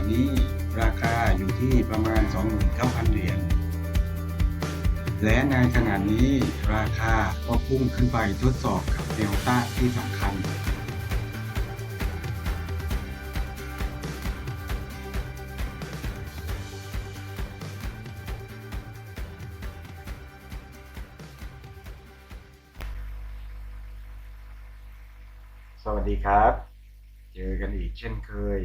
ในขณะนี้ราคาอยู่ที่ประมาณ 29,000 เหรียญ และในขณะนี้ราคาก็พุ่งขึ้นไปทดสอบกับแนวต้านที่สำคัญ สวัสดีครับ เจอกันอีกเช่นเคย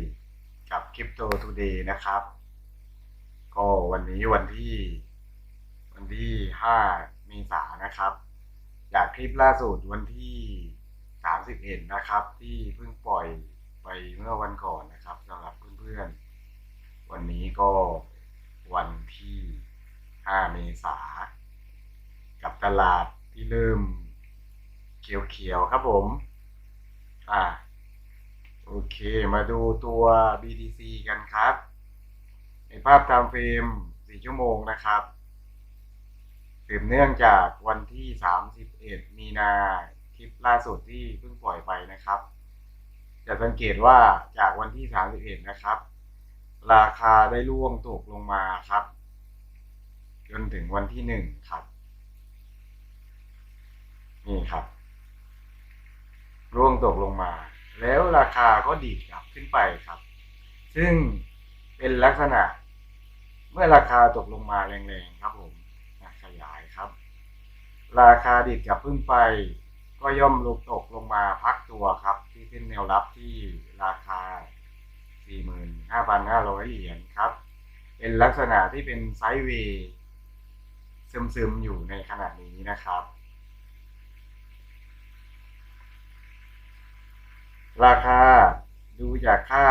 กับ Crypto Today นะครับ ก็วันนี้วันที่ วันที่ 5 เมษายนนะครับ จากคลิปล่าสุดวันที่ 31 นะครับ ที่เพิ่งปล่อยไปเมื่อวันก่อนนะครับสำหรับเพื่อนๆ วันนี้ก็วันที่ 5 เมษายนกับตลาดที่เริ่มเขียวๆครับผม อ่า โอเค มาดูตัว BTC กันครับในภาพตามเฟรม 4 ชั่วโมงนะครับสืบเนื่องจากวันที่ 31 มีนาคลิปล่าสุดที่เพิ่งปล่อยไปนะครับ จะสังเกตว่าจากวันที่ 31 นะครับ ราคาได้ร่วงตกลงมาครับ จนถึงวันที่ 1 ครับ นี่ครับ ร่วงตกลงมา แล้วราคาก็ดีดกลับขึ้นไปครับ ซึ่งเป็นลักษณะ เมื่อราคาตกลงมาแรงๆครับผมอะขยายครับ ราคาดีดกลับขึ้นไป ก็ย่อมลงตกลงมาพักตัวครับ ที่เส้นแนวรับที่ราคา 45,500 เหรียญครับ เป็นลักษณะที่เป็นไซด์เวย์ซึมๆอยู่ในขณะนี้นะครับ ราคาดูจากค่า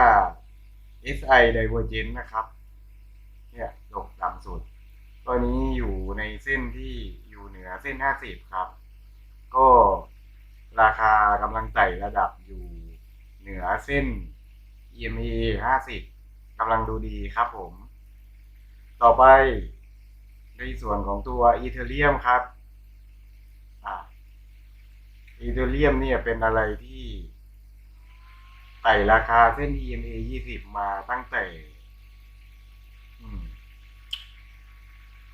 SI Divergence นะครับ เนี่ยตกต่ำสุด ตัวนี้อยู่ในเส้นที่อยู่เหนือเส้น 50 ครับ ก็ราคากำลังไต่ระดับอยู่เหนือเส้น EMA 50กำลังดูดีครับผม ต่อไปในส่วนของตัวอีเทเรียมครับอ่าอีเทเรียมเนี่ยเป็นอะไรที่ ไต่ราคาเส้น EMA 20มาตั้งแต่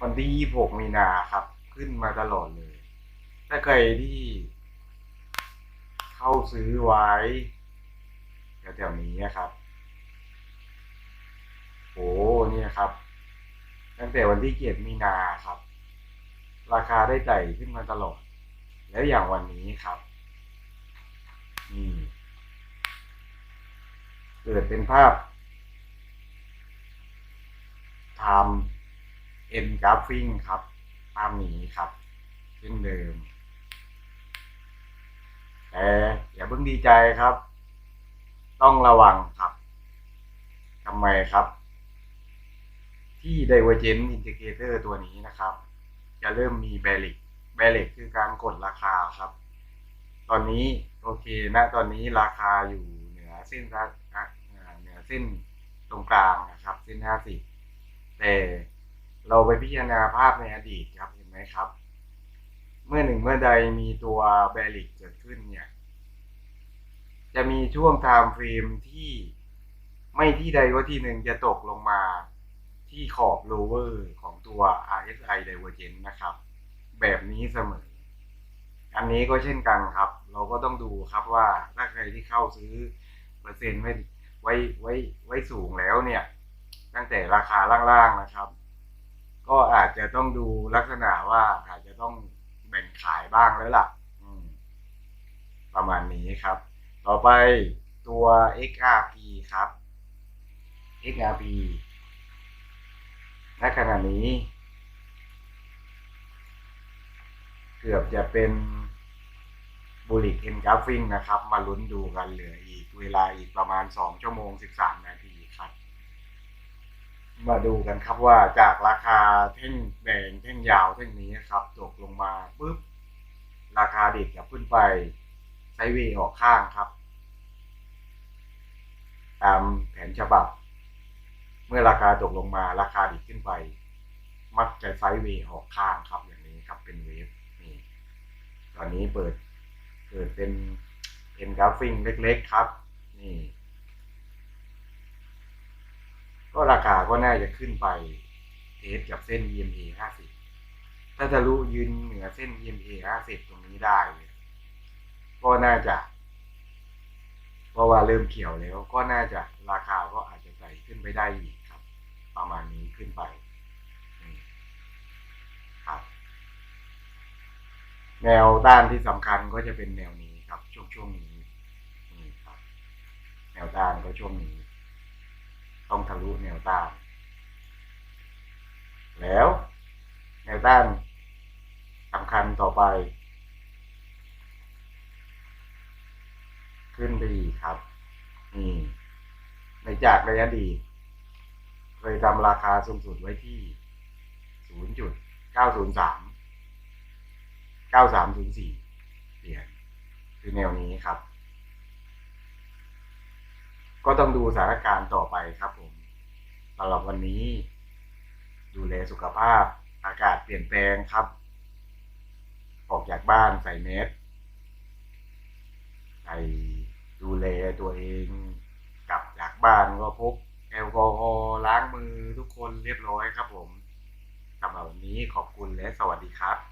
วันที่26มีนาครับ ขึ้นมาตลอดเลย ถ้าใครที่ เข้าซื้อไว้แถวๆนี้นะครับโอ้เนี่ยครับ ตั้งแต่วันที่7มีนาครับ ราคาได้ไต่ขึ้นมาตลอด แล้วอย่างวันนี้ครับ นี่ เกิดเป็นภาพทำ end graphing ครับภาพนี้ครับเช่นเดิม แต่อย่าเพิ่งดีใจครับ ต้องระวังครับทำไมครับ ที่ Divergent Indicator ตัวนี้นะครับ จะเริ่มมี Bearish Bearish คือการกดราคาครับ ตอนนี้โอเคนะ ตอนนี้ราคาอยู่เหนือเส้นละอะ เส้นตรงกลางนะครับ เส้น50แต่เราไปพิจารณาภาพในอดีตครับเห็นไหมครับ เมื่อหนึ่งเมื่อใดมีตัวแบริกเกิดขึ้นเนี่ย จะมีช่วงไทม์เฟรมที่ไม่ที่ใดก็ที่หนึ่งจะตกลงมาที่ขอบโลเวอร์ของตัว RSI Divergence นะครับ แบบนี้เสมอ อันนี้ก็เช่นกันครับ เราก็ต้องดูครับว่าถ้าใครที่เข้าซื้อเปอร์เซ็นต์ไว้ ไว้ไว้ไว้สูงแล้วเนี่ย ตั้งแต่ราคาล่างๆนะครับ ก็อาจจะต้องดูลักษณะว่าอาจจะต้องแบ่งขายบ้างแล้วล่ะประมาณนี้ครับ ต่อไปตัว XRP ครับ XRP ณขณะนี้ เกือบจะเป็นบุลิ e เ n นกราฟิงนะครับ มาลุ้นดูกันเหลืออี เวลาอีกประมาณ2ชั่วโมง13นาทีครับ มาดูกันครับว่าจากราคาแท่งแดงแท่งยาวแท่งนี้ครับตกลงมาปุ๊บราคาเด็กกับขึ้นไปไซเวย์ออกข้างครับ ตามแผนฉบับ เมื่อราคาตกลงมาราคาดีดขึ้นไป มักจะไซเวย์ออกข้างครับอย่างนี้ครับเป็นเวฟนี่ตอนนี้เปิดเกิดเป็นเป็นกราฟิงเล็กๆครับ นี่ ก็ราคาก็น่าจะขึ้นไป เทสกับเส้น EMA 50 ถ้าทะลุยืนเหนือเส้น EMA 50 ตรงนี้ได้เนี่ยก็น่าจะ เพราะว่าเริ่มเขียวแล้ว ก็น่าจะราคาก็อาจจะไต่ขึ้นไปได้อีกครับ ประมาณนี้ขึ้นไปครับแนวต้านที่สำคัญก็จะเป็นแนวนี้ครับ ช่วงช่วงนี้ วต้านก็ช่วงนี้ต้องทะลุแนวต้าน แล้วแนวต้านสำคัญต่อไป ขึ้นไปอีกครับนี่ในจากระยะดีเคยทำราคาสูงสุดไว้ที่ 0.903 9304เหรียญคือแนวนี้ครับ ก็ต้องดูสถานการณ์ต่อไปครับผมสำหรับวันนี้ ดูแลสุขภาพ อากาศเปลี่ยนแปลงครับ ออกจากบ้านใส่เมสใส่ดูแลตัวเอง กลับจากบ้านก็พกแอลกอฮอล์ล้างมือทุกคนเรียบร้อยครับผมสำหรับวันนี้ขอบคุณและสวัสดีครับ